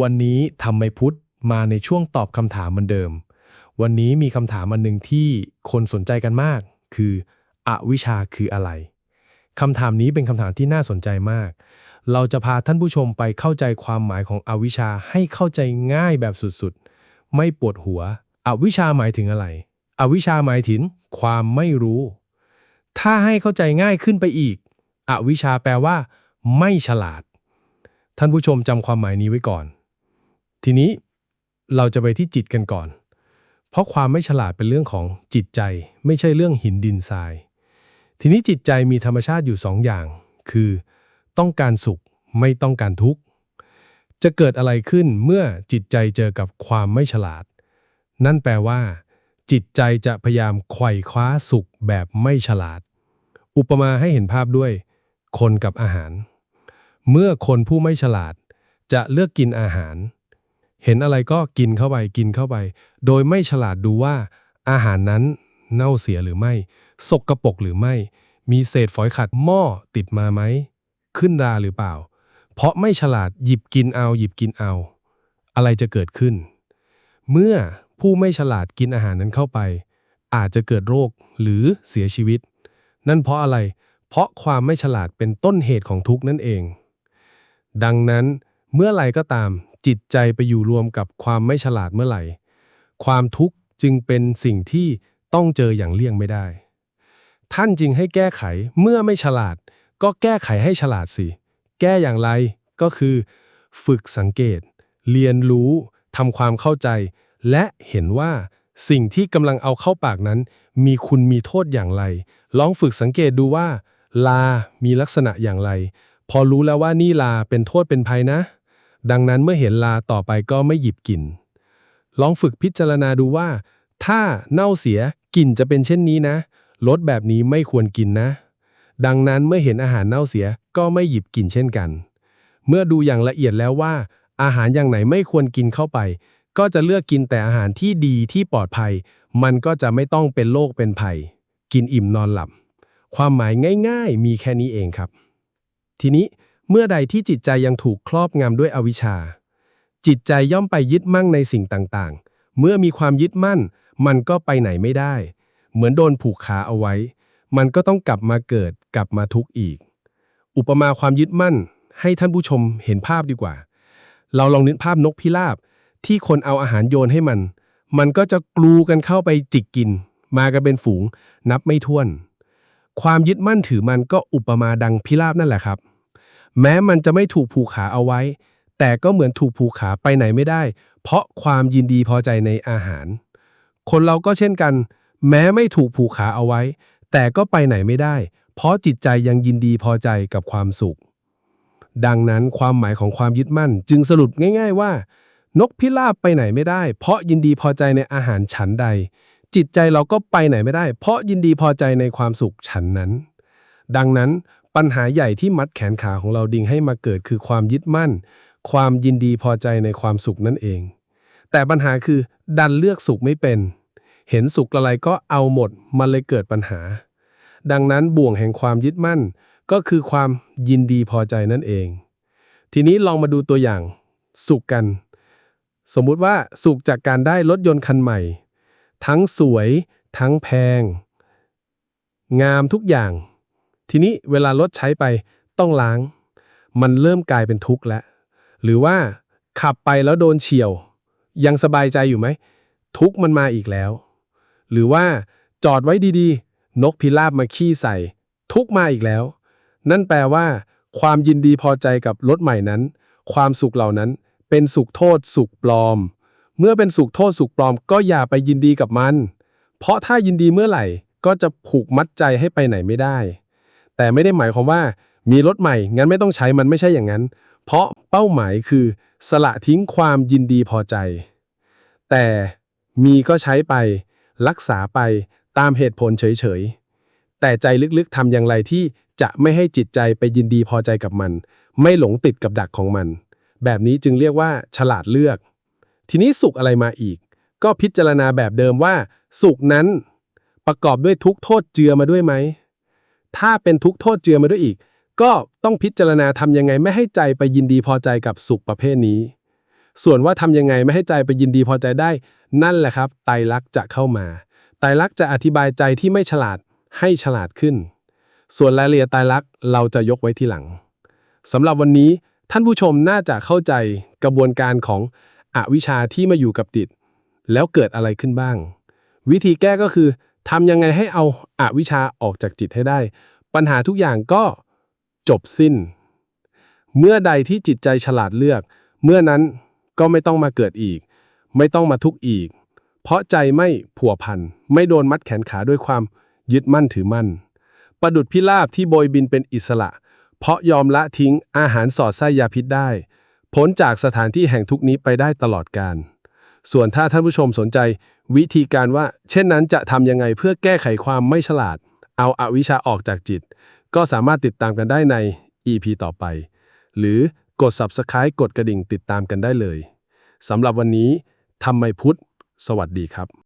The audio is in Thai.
วันนี้ทำไมพุทธมาในช่วงตอบคำถามเหมือนเดิม วันนี้มีคำถามอันหนึ่งที่คนสนใจกันมาก คืออวิชชาคืออะไรคำถามนี้เป็นคำถามที่น่าสนใจมาก เราจะพาท่านผู้ชมไปเข้าใจความหมายของอวิชชาให้เข้าใจง่ายแบบสุดๆ ไม่ปวดหัว อวิชชาหมายถึงอะไร อวิชชาหมายถึงความไม่รู้ ถ้าให้เข้าใจง่ายขึ้นไปอีก อวิชชาแปลว่า ไม่ฉลาด ท่านผู้ชมจำความหมายนี้ไว้ก่อน ทีนี้เราจะไปที่จิตกันก่อน เพราะความไม่ฉลาดเป็นเรื่องของจิตใจ ไม่ใช่เรื่องหินดินทราย ทีนี้จิตใจมีธรรมชาติอยู่สองอย่าง คือ ต้องการสุขไม่ต้องการทุกข์ จะเกิดอะไรขึ้นเมื่อจิตใจเจอกับความไม่ฉลาด นั่นแปลว่า จิตใจจะพยายามไขว่คว้าสุขแบบไม่ฉลาด อุปมาให้เห็นภาพด้วย คนกับอาหาร เมื่อคนผู้ไม่ฉลาดจะเลือกกินอาหาร เห็นอะไรก็กินเข้าไปกินเข้าไป โดยไม่ฉลาดดูว่าอาหารนั้นเน่าเสียหรือไม่ สกรปรกหรือไม่ มีเศษฝอยขัดหม้อติดมาไหม ขึ้นราหรือเปล่า เพราะไม่ฉลาดหยิบกินเอาหยิบกินเอา อะไรจะเกิดขึ้น เมื่อผู้ไม่ฉลาดกินอาหารนั้นเข้าไป อาจจะเกิดโรคหรือเสียชีวิต นั่นเพราะอะไร เพราะความไม่ฉลาดเป็นต้นเหตุของทุกข์นั่นเอง ดังนั้นเมื่อไรก็ตาม จิตใจไปอยู่รวมกับความไม่ฉลาดเมื่อไหร่ ความทุกข์จึงเป็นสิ่งที่ต้องเจออย่างเลี่ยงไม่ได้ ท่านจึงให้แก้ไขเมื่อไม่ฉลาด ก็แก้ไขให้ฉลาดสิ แก้อย่างไรก็คือ ฝึกสังเกต เรียนรู้ทำความเข้าใจ และเห็นว่าสิ่งที่กำลังเอาเข้าปากนั้น มีคุณมีโทษอย่างไร ลองฝึกสังเกตดูว่า ลา มีลักษณะอย่างไร พอรู้แล้วว่านี่ลาเป็นโทษเป็นภัยนะ ดังนั้นเมื่อเห็นลาต่อไปก็ไม่หยิบกิน ลองฝึกพิจารณาดูว่า ถ้าเน่าเสียกลิ่นจะเป็นเช่นนี้นะรสแบบนี้ไม่ควรกินนะ ดังนั้นเมื่อเห็นอาหารเน่าเสียก็ไม่หยิบกินเช่นกัน เมื่อดูอย่างละเอียดแล้วว่า อาหารอย่างไหนไม่ควรกินเข้าไป ก็จะเลือกกินแต่อาหารที่ดีที่ปลอดภัย มันก็จะไม่ต้องเป็นโรคเป็นภัย กินอิ่มนอนหลับ ความหมายง่าย ๆ มีแค่นี้เองครับ ทีนี้ เมื่อใดที่จิตใจยังถูกครอบงำด้วยอวิชชา จิตใจย่อมไปยึดมั่งในสิ่งต่างๆ เมื่อมีความยึดมั่น มันก็ไปไหนไม่ได้ เหมือนโดนผูกขาเอาไว้ มันก็ต้องกลับมาเกิดกลับมาทุกข์อีก อุปมาความยึดมั่น ให้ท่านผู้ชมเห็นภาพดีกว่า เราลองนึกภาพนกพิราบ ที่คนเอาอาหารโยนให้มัน มันก็จะกลูกันเข้าไปจิกกิน มากันเป็นฝูง นับไม่ถ้วน ความยึดมั่นถือมันก็อุปมาดังพิราบนั่นแหละครับ แม้มันจะไม่ถูกผูกขาเอาไว้ แต่ก็เหมือนถูกผูกขาไปไหนไม่ได้ เพราะความยินดีพอใจในอาหาร คนเราก็เช่นกัน แม้ไม่ถูกผูกขาเอาไว้ แต่ก็ไปไหนไม่ได้ เพราะจิตใจยังยินดีพอใจกับความสุข ดังนั้นความหมายของความยึดมั่นจึงสรุปง่าย ๆว่า นกพิราบไปไหนไม่ได้ เพราะยินดีพอใจในอาหารฉันใด จิตใจเราก็ไปไหนไม่ได้ เพราะยินดีพอใจในความสุขฉันนั้น ดังนั้น ปัญหาใหญ่ที่มัดแขนขาของเราดิ่งให้มาเกิดคือความยึดมั่น ความยินดีพอใจในความสุขนั่นเอง แต่ปัญหาคือดันเลือกสุขไม่เป็น เห็นสุขอะไรก็เอาหมด มันเลยเกิดปัญหา ดังนั้นบ่วงแห่งความยึดมั่น ก็คือความยินดีพอใจนั่นเอง ทีนี้ลองมาดูตัวอย่าง สุขกัน สมมุติว่าสุขจากการได้รถยนต์คันใหม่ ทั้งสวย ทั้งแพง งามทุกอย่าง ทีนี้เวลารถใช้ไปต้องล้าง มันเริ่มกลายเป็นทุกข์แล้ว หรือว่าขับไปแล้วโดนเฉียว ยังสบายใจอยู่ไหม ทุกข์มันมาอีกแล้ว หรือว่าจอดไว้ดีๆ นกพิราบมาขี้ใส่ ทุกข์มาอีกแล้ว นั่นแปลว่า ความยินดีพอใจกับรถใหม่นั้น ความสุขเหล่านั้นเป็นสุขโทษสุขปลอม เมื่อเป็นสุขโทษสุขปลอม ก็อย่าไปยินดีกับมัน เพราะถ้ายินดีเมื่อไหร่ก็จะผูกมัดใจให้ไปไหนไม่ได้ แต่ไม่ได้หมายความว่ามีรถใหม่งั้นไม่ต้องใช้มันไม่ใช่อย่างนั้น เพราะเป้าหมายคือ สละทิ้งความยินดีพอใจ แต่มีก็ใช้ไป รักษาไปตามเหตุผลเฉยๆ แต่ใจลึกๆทำอย่างไรที่จะไม่ให้จิตใจไปยินดีพอใจกับมัน ไม่หลงติดกับดักของมัน แบบนี้จึงเรียกว่า ฉลาดเลือก ทีนี้สุขอะไรมาอีก ก็พิจารณาแบบเดิมว่า สุขนั้นประกอบด้วยทุกโทษเจือมาด้วยไหม ถ้าเป็นทุกข์โทษเจือมาด้วยอีก ก็ต้องพิจารณาทำยังไงไม่ให้ใจไปยินดีพอใจกับสุขประเภทนี้ ส่วนว่าทำยังไงไม่ให้ใจไปยินดีพอใจได้ นั่นแหละครับ ไตรลักษณ์จะเข้ามาไตรลักษณ์จะอธิบายใจที่ไม่ฉลาดให้ฉลาดขึ้น ส่วนรายละเอียดไตรลักษณ์เราจะยกไว้ที่หลังสำหรับวันนี้ท่านผู้ชมน่าจะเข้าใจกระบวนการของอวิชชาที่มาอยู่กับจิต แล้วเกิดอะไรขึ้นบ้าง วิธีแก้ก็คือ ทำยังไงให้เอาอาวิชชาออกจากจิตให้ได้ ปัญหาทุกอย่างก็จบสิ้น เมื่อใดที่จิตใจฉลาดเลือก เมื่อนั้นก็ไม่ต้องมาเกิดอีก ไม่ต้องมาทุกข์อีก เพราะใจไม่ผัวพัน ไม่โดนมัดแขนขาด้วยความยึดมั่นถือมั่น ประดุดพิราบที่โบยบินเป็นอิสระ เพราะยอมละทิ้งอาหารสอดไส้ยาพิษได้ พ้นจากสถานที่แห่งทุกนี้ไปได้ตลอดกาล ส่วนถ้าท่านผู้ชมสนใจ วิธีการว่า เช่นนั้นจะทำยังไงเพื่อแก้ไขความไม่ฉลาด เอาอาวิชชาออกจากจิต ก็สามารถติดตามกันได้ใน EP ต่อไป หรือกด Subscribe กดกระดิ่งติดตามกันได้เลยสำหรับวันนี้ทำไมพุทธ สวัสดีครับ